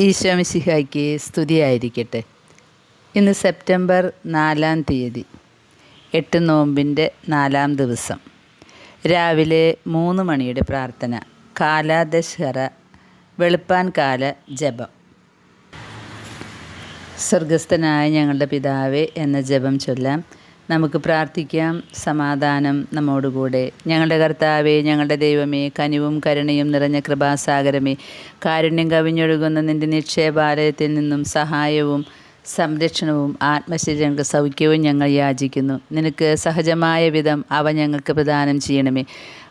ഈശോമിശിഹായ്ക്ക് സ്തുതിയായിരിക്കട്ടെ. ഇന്ന് സെപ്റ്റംബർ നാലാം തീയതി എട്ട് നോമ്പിന്റെ നാലാം ദിവസം. രാവിലെ മൂന്ന് മണിയുടെ പ്രാർത്ഥന കാലാദശഹറ വെളുപ്പാൻ കാല ജപം. സ്വർഗസ്ഥനായ ഞങ്ങളുടെ പിതാവേ എന്ന ജപം ചൊല്ലാം നമുക്ക് പ്രാർത്ഥിക്കാം. സമാധാനം നമ്മോടുകൂടെ. ഞങ്ങളുടെ കർത്താവേ ഞങ്ങളുടെ ദൈവമേ കനിവും കരുണയും നിറഞ്ഞ കൃപാസാഗരമേ. കാരുണ്യം കവിഞ്ഞൊഴുകുന്ന നിന്റെ നിക്ഷേപാലയത്തിൽ നിന്നും സഹായവും സംരക്ഷണവും ആത്മശരീരങ്ങൾക്ക് സൗഖ്യവും ഞങ്ങൾ യാചിക്കുന്നു. നിനക്ക് സഹജമായ വിധം അവ ഞങ്ങൾക്ക് പ്രദാനം ചെയ്യണമേ.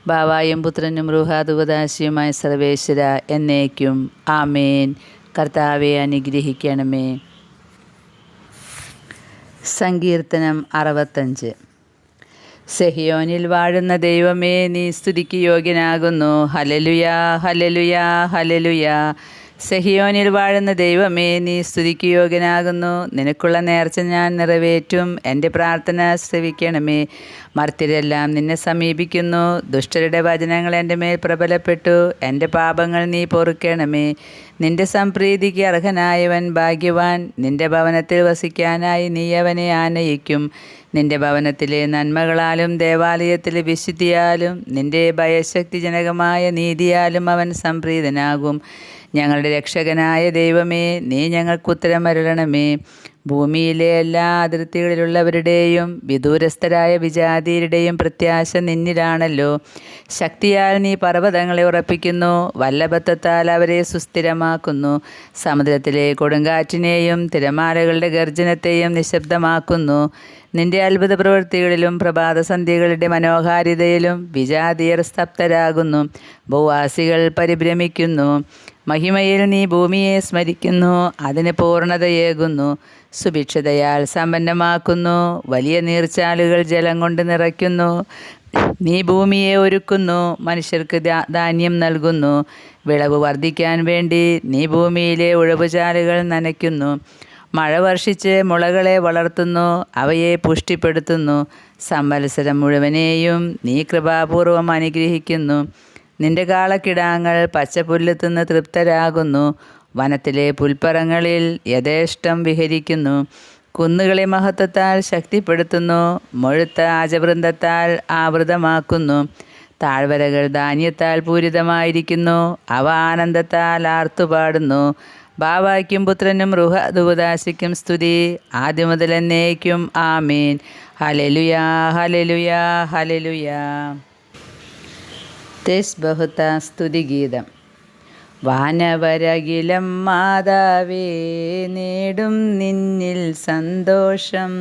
ബാവായും പുത്രനും റുഹാദുപദാശിയുമായ സർവേശ്വര എന്നേക്കും. ആമേൻ. കർത്താവെ അനുഗ്രഹിക്കണമേ. സങ്കീർത്തനം അറുപത്തഞ്ച്. സെഹിയോനിൽ വാഴുന്ന ദൈവമേ നീ സ്തുതിക്ക് യോഗ്യനാകുന്നു. ഹലലുയാ ഹലലുയാ ഹലലുയാ സെഹിയോനിൽ വാഴുന്ന ദൈവമേ നീ സ്തുതിക്ക് യോഗ്യനാകുന്നു. നിനക്കുള്ള നേർച്ച ഞാൻ നിറവേറ്റും. എന്റെ പ്രാർത്ഥന ശ്രവിക്കണമേ. മർത്യരെല്ലാം നിന്നെ സമീപിക്കുന്നു. ദുഷ്ടരുടെ വചനങ്ങൾ എന്റെ മേൽ പ്രബലപ്പെട്ടു. എന്റെ പാപങ്ങൾ നീ പൊറുക്കണമേ. നിന്റെ സംപ്രീതിക്ക് അർഹനായവൻ ഭാഗ്യവാൻ. നിന്റെ ഭവനത്തിൽ വസിക്കാനായി നീ അവനെ ആനയിക്കും. നിന്റെ ഭവനത്തിലെ നന്മകളാലും ദേവാലയത്തിലെ വിശുദ്ധിയാലും നിന്റെ ഭയശക്തിജനകമായ നീതിയാലും അവൻ സംപ്രീതനാകും. ഞങ്ങളുടെ രക്ഷകനായ ദൈവമേ നീ ഞങ്ങൾക്ക് ഉത്തരമരുളണമേ. ഭൂമിയിലെ എല്ലാ അതിർത്തികളിലുള്ളവരുടെയും വിദൂരസ്ഥരായ വിജാതിയരുടെയും പ്രത്യാശ നിന്നിലാണല്ലോ. ശക്തിയാൽ നീ പർവതങ്ങളെ ഉറപ്പിക്കുന്നു വല്ലഭത്വത്താൽ അവരെ സുസ്ഥിരമാക്കുന്നു. സമുദ്രത്തിലെ കൊടുങ്കാറ്റിനെയും തിരമാലകളുടെ ഗർജനത്തെയും നിശബ്ദമാക്കുന്നു. നിന്റെ അത്ഭുത പ്രവൃത്തികളിലും പ്രഭാതസന്ധ്യകളുടെ മനോഹാരിതയിലും വിജാതിയർ സ്തബ്ധരാകുന്നു. ഭൂവാസികൾ പരിഭ്രമിക്കുന്നു. മഹിമയിൽ നീ ഭൂമിയെ സ്മരിക്കുന്നു അതിന് പൂർണതയേകുന്നു സുഭിക്ഷതയാൽ സമ്പന്നമാക്കുന്നു വലിയ നീർച്ചാലുകൾ ജലം കൊണ്ട് നിറയ്ക്കുന്നു. നീ ഭൂമിയെ ഒരുക്കുന്നു മനുഷ്യർക്ക് ധാന്യം നൽകുന്നു. വിളവ് വർദ്ധിക്കാൻ വേണ്ടി നീ ഭൂമിയിലെ ഉഴവുചാലുകൾ നനയ്ക്കുന്നു. മഴ വർഷിച്ച് മുളകളെ വളർത്തുന്നു അവയെ പുഷ്ടിപ്പെടുത്തുന്നു. സംവത്സരം മുഴുവനെയും നീ കൃപാപൂർവം അനുഗ്രഹിക്കുന്നു. നിന്റെ കാളക്കിടാങ്ങൾ പച്ചപ്പുല്ല് തിന്ന് തൃപ്തരാകുന്നു. വനത്തിലെ പുൽപ്പറങ്ങളിൽ യഥേഷ്ടം വിഹരിക്കുന്നു. കുന്നുകളെ മഹത്വത്താൽ ശക്തിപ്പെടുത്തുന്നു. മുഴുത്ത ആജവൃന്ദത്താൽ ആവൃതമാക്കുന്നു. താഴ്വരകൾ ധാന്യത്താൽ പൂരിതമായിരിക്കുന്നു. അവ ആനന്ദത്താൽ ആർത്തുപാടുന്നു. ബാവായ്ക്കും പുത്രനും റുഹദുദാശിക്കും സ്തുതി. ആദ്യം മുതൽ എന്നേക്കും ആമീൻ. ഹലലുയാ ഹലലുയാ ഹലലുയാ തേസ് ബഹുത സ്തുതിഗീതം. വാനവരകിലം മാതാവേ നേടും നിന്നിൽ സന്തോഷം.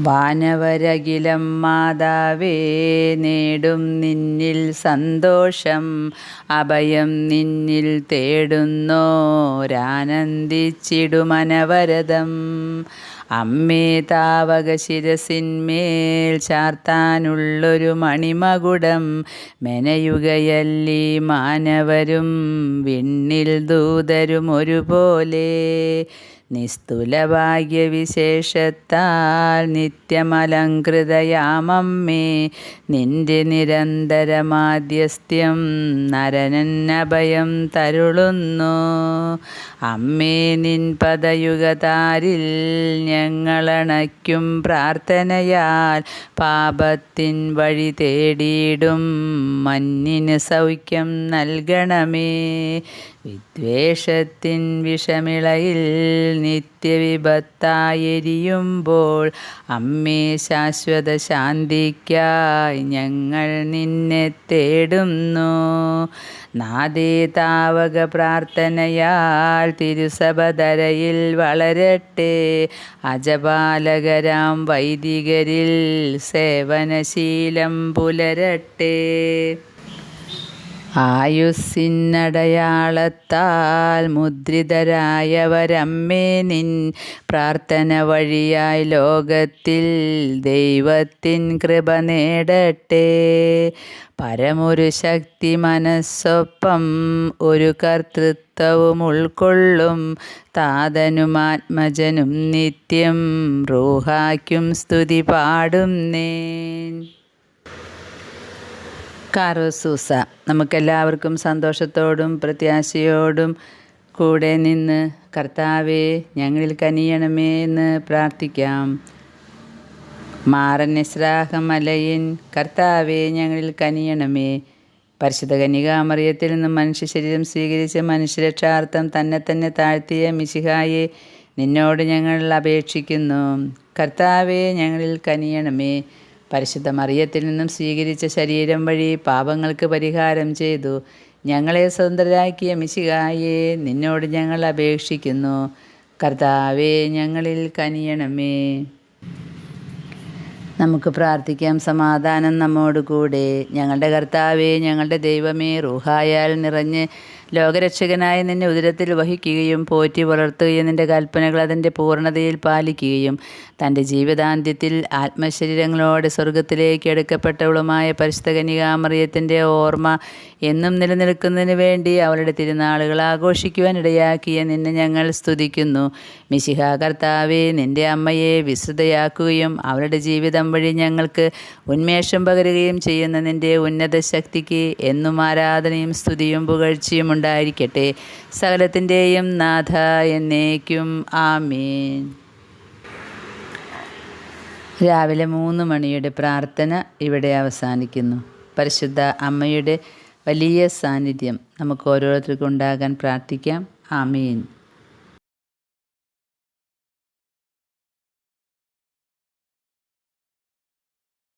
വാനവരകിലം മാതാവേ നേടും നിന്നിൽ സന്തോഷം. അഭയം നിന്നിൽ തേടുന്നോരാനന്ദിച്ചിടുമനവരതം. അമ്മേ താവക ശിരസിന്മേൽ ചാർത്താനുള്ളൊരു മണിമകുടം മെനയുകയല്ലി മാനവരും വിണ്ണിൽ ദൂതരും ഒരുപോലെ. നിസ്തുലഭാഗ്യവിശേഷത്താൽ നിത്യമലങ്കൃതയാമമ്മേ നിന്റെ നിരന്തരമാദ്യസ്ഥ്യം നരനന്നഭയം തരുളുന്നു. അമ്മേ നിൻ പദയുഗതാരിൽ ഞങ്ങളണയ്ക്കും പ്രാർത്ഥനയാൽ പാപത്തിൻ വഴി തേടിയിടും. മഞ്ഞിന് സൗഖ്യം നൽകണമേ. വിദ്വേഷത്തിൻ വിഷമിളയിൽ നിത്യവിപത്തായെരിയുമ്പോൾ അമ്മേ ശാശ്വത ശാന്തിക്കായി ഞങ്ങൾ നിന്നെ തേടുന്നു. നാദേ താവക പ്രാർത്ഥനയാൽ തിരുസഭതരയിൽ വളരട്ടെ. അജപാലകരാം വൈദികരിൽ സേവനശീലം പുലരട്ടെ. ആയുസ്സിനടയാളത്താൽ മുദ്രിതരായവരമ്മേ നിൻ പ്രാർത്ഥന വഴിയായി ലോകത്തിൽ ദൈവത്തിൻ കൃപ നേടട്ടെ. പരമൊരു ശക്തി മനസ്സൊപ്പം ഒരു കർത്തൃത്വവും ഉൾക്കൊള്ളും. താതനും ആത്മജനും നിത്യം റൂഹാക്കും സ്തുതി പാടുന്നേൻ കാറോസൂസ നമുക്കെല്ലാവർക്കും സന്തോഷത്തോടും പ്രത്യാശയോടും കൂടെ നിന്ന് കർത്താവെ ഞങ്ങളിൽ കനിയണമേ എന്ന് പ്രാർത്ഥിക്കാം. മാറൻ മലയിൻ കർത്താവെ ഞങ്ങളിൽ കനിയണമേ. പരിശുദ്ധ കന്യകാമറിയത്തിൽ നിന്നും മനുഷ്യ ശരീരം സ്വീകരിച്ച് മനുഷ്യരക്ഷാർത്ഥം തന്നെ തന്നെ താഴ്ത്തിയ മിശിഹായെ നിന്നോട് ഞങ്ങൾ അപേക്ഷിക്കുന്നു. കർത്താവെ ഞങ്ങളിൽ കനിയണമേ. പരിശുദ്ധ മറിയത്തിൽ നിന്നും സ്വീകരിച്ച ശരീരം വഴി പാപങ്ങൾക്ക് പരിഹാരം ചെയ്തു. ഞങ്ങളെ സ്വതന്ത്രരാക്കിയ മിശികായെ നിന്നോട് ഞങ്ങൾ അപേക്ഷിക്കുന്നു. കർത്താവേ ഞങ്ങളിൽ കനിയണമേ. നമുക്ക് പ്രാർത്ഥിക്കാം. സമാധാനം നമ്മോട് കൂടെ ഞങ്ങളുടെ കർത്താവേ ഞങ്ങളുടെ ദൈവമേ റൂഹായാൽ നിറഞ്ഞ് ലോകരക്ഷകനായി നിന്നെ ഉദരത്തിൽ വഹിക്കുകയും പോറ്റി വളർത്തുകയും നിന്റെ കൽപ്പനകൾ അതിന്റെ പൂർണതയിൽ പാലിക്കുകയും. തന്റെ ജീവിതാന്ത്യത്തിൽ ആത്മശരീരങ്ങളോടെ സ്വർഗത്തിലേക്ക് എടുക്കപ്പെട്ടവളുമായ പരിശുദ്ധ കന്യകാമറിയത്തിന്റെ ഓർമ്മ എന്നും നിലനിൽക്കുന്നതിന് വേണ്ടി അവളുടെ തിരുനാളുകൾ ആഘോഷിക്കുവാൻ ഇടയാക്കിയ നിന്നെ ഞങ്ങൾ സ്തുതിക്കുന്നു. മിശിഹ കർത്താവെ നിന്റെ അമ്മയെ വിശ്രുതയാക്കുകയും അവളുടെ ജീവിതം വഴി ഞങ്ങൾക്ക് ഉന്മേഷം പകരുകയും ചെയ്യുന്ന നിന്റെ ഉന്നത ശക്തിക്ക് എന്നും ആരാധനയും സ്തുതിയും പുകഴ്ചയും ഉണ്ടായിരിക്കട്ടെ. സകലത്തിന്റെയും നാഥ എന്നേക്കും. ആമീൻ. രാവിലെ മൂന്ന് മണിയുടെ പ്രാർത്ഥന ഇവിടെ അവസാനിക്കുന്നു. പരിശുദ്ധ അമ്മയുടെ വലിയ സാന്നിധ്യം നമുക്ക് ഓരോരുത്തർക്കും ഉണ്ടാകാൻ പ്രാർത്ഥിക്കാം. ആമീൻ.